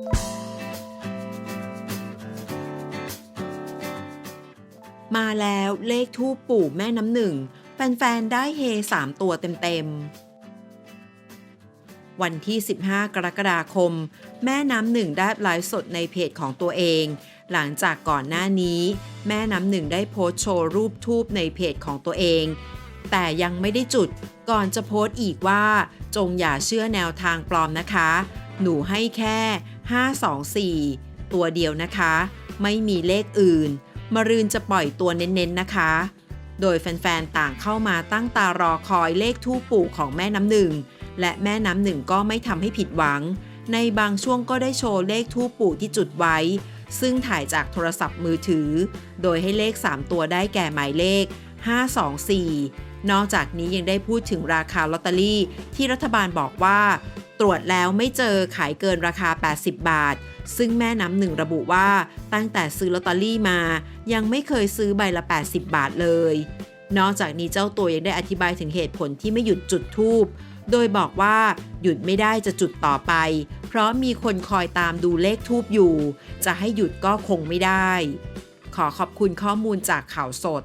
มาแล้วเลขทูปปู่แม่น้ำหนึ่ง แฟน ๆ ได้เฮ3ตัวเต็ม ๆ วันที่ 15 กรกฎาคม แม่น้ำหนึ่งได้ไลฟ์สดในเพจของตัวเอง หลังจากก่อนหน้านี้ แม่น้ำหนึ่งได้โพสต์โชว์รูปทูปในเพจของตัวเอง แต่ยังไม่ได้จุดก่อนจะโพสต์อีกว่า จงอย่าเชื่อแนวทางปลอมนะคะ หนูให้แค่ 524 ตัวเดียวนะคะ ไม่มีเลขอื่นมารืนจะปล่อยตัวเน้นๆนะคะ โดยแฟนๆ ต่างเข้ามาตั้งตารอคอยเลขทูปปู่ของแม่น้ำหนึ่ง และแม่น้ำหนึ่งก็ไม่ทำให้ผิดหวัง ในบางช่วงก็ได้โชว์เลขทูปปู่ที่จุดไว้ ซึ่งถ่ายจากโทรศัพท์มือถือ โดยให้เลข 3 ตัวได้แก่หมายเลข 524นอกจากนี้ยังได้พูดถึงราคาลอตเตอรี่ที่รัฐบาลบอกว่า ตรวจแล้วไม่เจอขายเกินราคา 80 บาท ซึ่งแม่น้ำหนึ่งระบุว่าตั้งแต่ซื้อลอตเตอรี่มา ยังไม่เคยซื้อใบละ 80 บาทเลย นอกจากนี้เจ้าตัวยังได้อธิบายถึงเหตุผลที่ไม่หยุดจุดทูบโดยบอกว่าหยุดไม่ได้จะจุดต่อไป เพราะมีคนคอยตามดูเลขทูบอยู่ จะให้หยุดก็คงไม่ได้ ขอขอบคุณข้อมูลจากข่าวสด